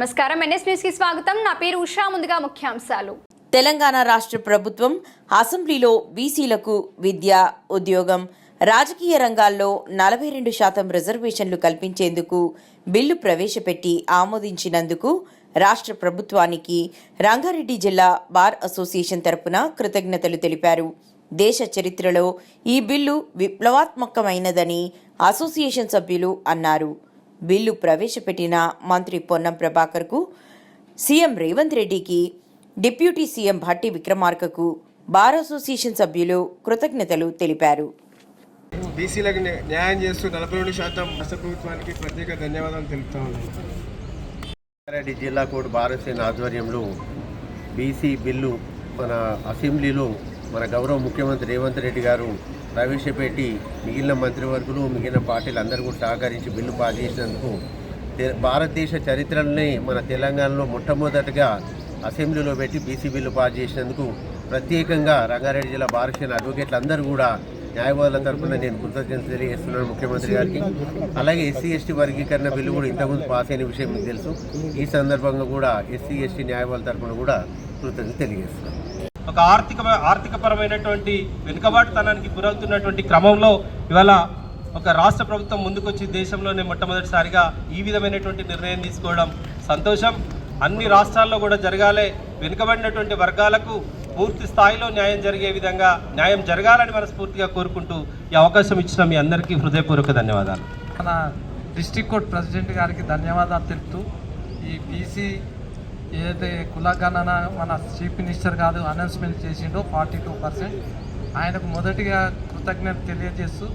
నమస్కారం. ఎన్ఎస్ న్యూస్కి స్వాగతం. నా పేరు ఉషా. ముందుగా ముఖ్యాంశాలు. తెలంగాణ రాష్ట్ర ప్రభుత్వం అసెంబ్లీలో బీసీలకు విద్య ఉద్యోగం రాజకీయ రంగాల్లో నలభై రెండు శాతం రిజర్వేషన్లు కల్పించేందుకు బిల్లు ప్రవేశపెట్టి ఆమోదించినందుకు రాష్ట్ర ప్రభుత్వానికి రంగారెడ్డి జిల్లా బార్ అసోసియేషన్ తరపున కృతజ్ఞతలు తెలిపారు. దేశ చరిత్రలో ఈ బిల్లు విప్లవాత్మకమైనదని అసోసియేషన్ సభ్యులు అన్నారు. బిల్లు ప్రవేశపెట్టిన మంత్రి పొన్నం ప్రభాకర్కు సీఎం రేవంత్ రెడ్డికి డిప్యూటీ సీఎం భట్టి విక్రమార్కకు బార్ అసోసియేషన్ సభ్యులు కృతజ్ఞతలు తెలిపారు. బీసీలకు న్యా- న్యాయం చేస్తూ నలభై రెండు శాతం రాష్ట్ర ప్రభుత్వానికి ప్రత్యేక ధన్యవాదాలు తెలుపుతా ఉన్నాను జిల్లా కోర్టు భారతసేన ఆధ్వర్యంలో బీసీ బిల్లు మన అసెంబ్లీలో మన గౌరవ ముఖ్యమంత్రి రేవంత్ రెడ్డి గారు ప్రవేశపెట్టి మిగిలిన మంత్రివర్గులు మిగిలిన పార్టీలు అందరూ కూడా సహకరించి బిల్లు పాస్ చేసినందుకు తె- భారతదేశ చరిత్రలోనే మన తెలంగాణలో మొట్టమొదటిగా అసెంబ్లీలో పెట్టి బీసీ బిల్లు పాస్ చేసినందుకు ప్రత్యేకంగా రంగారెడ్డి జిల్లా భారతీయ అడ్వకేట్లు అందరూ కూడా న్యాయవాదుల తరఫున నేను కృతజ్ఞత తెలియజేస్తున్నాను ముఖ్యమంత్రి గారికి. అలాగే ఎస్సీ ఎస్టీ వర్గీకరణ బిల్లు కూడా ఇంతకుముందు పాస్ అయిన విషయం మీకు తెలుసు. ఈ సందర్భంగా కూడా ఎస్సీ ఎస్టీ న్యాయవాదుల తరఫున కూడా కృతజ్ఞత తెలియజేస్తున్నాను. ఒక ఆర్థిక ఆర్థికపరమైనటువంటి వెనుకబాటుతనానికి గురవుతున్నటువంటి క్రమంలో ఇవాళ ఒక రాష్ట్ర ప్రభుత్వం ముందుకొచ్చి దేశంలోనే మొట్టమొదటిసారిగా ఈ విధమైనటువంటి నిర్ణయం తీసుకోవడం సంతోషం. అన్ని రాష్ట్రాల్లో కూడా జరగాలే. వెనుకబడినటువంటి వర్గాలకు పూర్తి స్థాయిలో న్యాయం జరిగే విధంగా న్యాయం జరగాలని మనస్ఫూర్తిగా కోరుకుంటూ ఈ అవకాశం ఇచ్చిన మీ అందరికీ హృదయపూర్వక ధన్యవాదాలు. మన డిస్టిక్ కోర్ట్ ప్రెసిడెంట్ గారికి ధన్యవాదాలు తెలుపుతూ ఈ బీసీ ఏదైతే కులగణన మన చీఫ్ మినిస్టర్ గారు అనౌన్స్మెంట్ చేసిండో ఫార్టీ టూ పర్సెంట్. ఆయనకు మొదటిగా కృతజ్ఞత తెలియజేస్తూ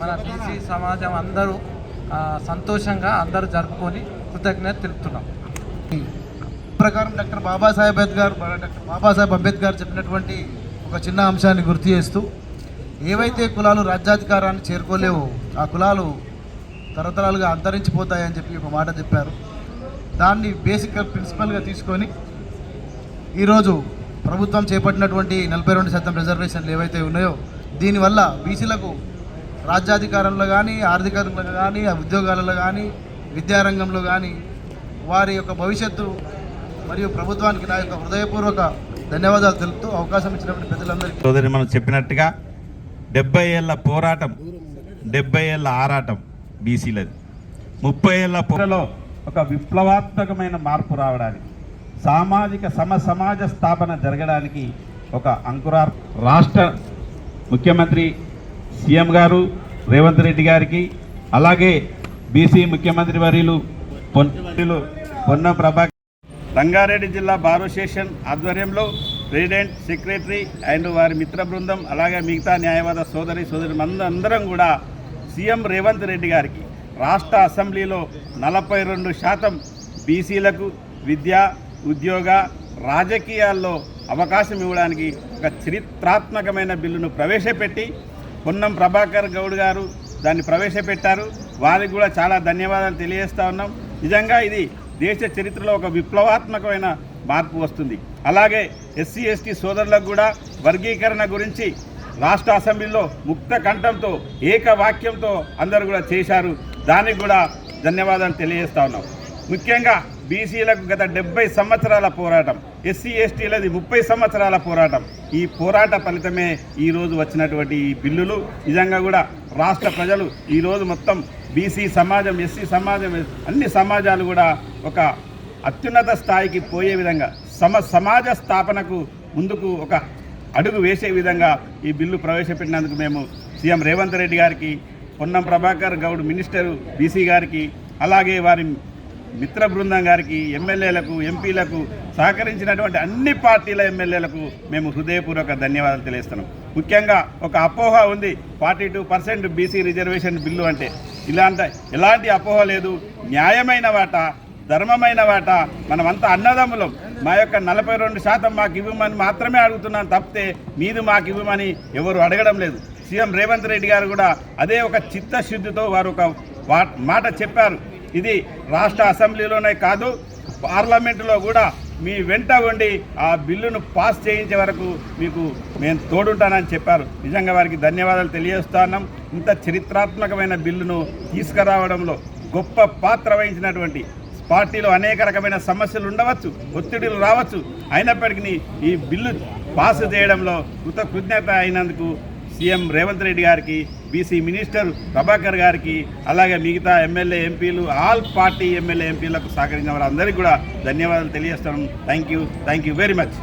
మన బీసీ సమాజం అందరూ సంతోషంగా అందరూ జరుపుకొని కృతజ్ఞత తెలుపుతున్నాం. ప్రకారం డాక్టర్ బాబాసాహెబ్ అంబేద్కర్ డాక్టర్ బాబాసాహెబ్ అంబేద్కర్ చెప్పినటువంటి ఒక చిన్న అంశాన్ని గుర్తు చేస్తూ ఏవైతే కులాలు రాజ్యాధికారాన్ని చేరుకోలేవో ఆ కులాలు తరతరాలుగా అంతరించిపోతాయని చెప్పి ఒక మాట చెప్పారు. దాన్ని బేసిక్ ప్రిన్సిపల్గా తీసుకొని ఈరోజు ప్రభుత్వం చేపట్టినటువంటి నలభై రెండు శాతం రిజర్వేషన్లు ఏవైతే ఉన్నాయో దీనివల్ల బీసీలకు రాజ్యాధికారంలో కానీ ఆర్థికంలో కానీ ఉద్యోగాలలో కానీ విద్యారంగంలో కానీ వారి యొక్క భవిష్యత్తు మరియు ప్రభుత్వానికి నా యొక్క హృదయపూర్వక ధన్యవాదాలు తెలుపుతూ అవకాశం ఇచ్చినటువంటి ప్రజలందరికీ సోదరి మనం చెప్పినట్టుగా డెబ్బై ఏళ్ళ పోరాటం డెబ్బై ఏళ్ళ ఆరాటం బీసీలది. ముప్పై ఏళ్ళ పోరాటంలో ఒక విప్లవాత్మకమైన మార్పు రావడానికి సామాజిక సమ సమాజ స్థాపన జరగడానికి ఒక అంకురార్ రాష్ట్ర ముఖ్యమంత్రి సీఎం గారు రేవంత్ రెడ్డి గారికి అలాగే బీసీ ముఖ్యమంత్రి వర్యులు పొన్నులు పొన్న ప్రభా రంగారెడ్డి జిల్లా బార్ ఆధ్వర్యంలో ప్రెసిడెంట్ సెక్రటరీ అండ్ వారి మిత్ర బృందం అలాగే మిగతా న్యాయవాద సోదరి సోదరి అందరం కూడా సీఎం రేవంత్ రెడ్డి గారికి రాష్ట్ర అసెంబ్లీలో నలభై రెండు శాతం బీసీలకు విద్య ఉద్యోగ రాజకీయాల్లో అవకాశం ఇవ్వడానికి ఒక చరిత్రాత్మకమైన బిల్లును ప్రవేశపెట్టి పొన్నం ప్రభాకర్ గౌడ్ గారు దాన్ని ప్రవేశపెట్టారు. వారికి కూడా చాలా ధన్యవాదాలు తెలియజేస్తా ఉన్నాం. నిజంగా ఇది దేశ చరిత్రలో ఒక విప్లవాత్మకమైన మార్పు వస్తుంది. అలాగే ఎస్సీ ఎస్టీ సోదరులకు కూడా వర్గీకరణ గురించి రాష్ట్ర అసెంబ్లీలో ముక్త కంఠంతో ఏకవాక్యంతో అందరూ కూడా చేశారు. దానికి కూడా ధన్యవాదాలు తెలియజేస్తా ఉన్నాం. ముఖ్యంగా బీసీలకు గత డెబ్బై సంవత్సరాల పోరాటం ఎస్సీ ఎస్టీలది ముప్పై సంవత్సరాల పోరాటం ఈ పోరాట ఫలితమే ఈరోజు వచ్చినటువంటి ఈ బిల్లులు. నిజంగా కూడా రాష్ట్ర ప్రజలు ఈరోజు మొత్తం బీసీ సమాజం ఎస్సీ సమాజం అన్ని సమాజాలు కూడా ఒక అత్యున్నత స్థాయికి పోయే విధంగా సమ సమాజ స్థాపనకు ముందుకు ఒక అడుగు వేసే విధంగా ఈ బిల్లు ప్రవేశపెట్టినందుకు మేము సీఎం రేవంత్ రెడ్డి గారికి పొన్నం ప్రభాకర్ గౌడ్ మినిస్టరు బీసీ గారికి అలాగే వారి మిత్ర బృందం గారికి ఎమ్మెల్యేలకు ఎంపీలకు సహకరించినటువంటి అన్ని పార్టీల ఎమ్మెల్యేలకు మేము హృదయపూర్వక ధన్యవాదాలు తెలియస్తున్నాం ముఖ్యంగా ఒక అపోహ ఉంది forty two percent BC reservation bill అంటే. ఇలాంటి ఎలాంటి అపోహ లేదు న్యాయమైన వాటా ధర్మమైన వాట మనమంతా అన్నదమ్ములం. మా యొక్క నలభై రెండు శాతం మాకు ఇవ్వమని మాత్రమే అడుగుతున్నాం తప్పితే మీది మాకు ఇవ్వమని ఎవరు అడగడం లేదు. సీఎం రేవంత్ రెడ్డి గారు కూడా అదే ఒక చిత్తశుద్ధితో వారు ఒక వా- మాట చెప్పారు. ఇది రాష్ట్ర అసెంబ్లీలోనే కాదు పార్లమెంటులో కూడా మీ వెంట ఉండి ఆ బిల్లును పాస్ చేయించే వరకు మీకు మేము తోడుంటానని చెప్పారు. నిజంగా వారికి ధన్యవాదాలు తెలియజేస్తున్నాం. ఇంత చరిత్రాత్మకమైన బిల్లును తీసుకురావడంలో గొప్ప పాత్ర వహించినటువంటి పార్టీలో అనేక రకమైన సమస్యలు ఉండవచ్చు ఒత్తిడిలు రావచ్చు. అయినప్పటికీ ఈ బిల్లు పాస్ చేయడంలో కృతజ్ఞత అయినందుకు సీఎం రేవంత్ రెడ్డి గారికి బీసీ మినిస్టర్ ప్రభాకర్ గారికి అలాగే మిగతా ఎమ్మెల్యే ఎంపీలు ఆల్ పార్టీ ఎమ్మెల్యే ఎంపీలకు సహకరించిన వారందరికీ కూడా ధన్యవాదాలు తెలియజేస్తాను thank you thank you very much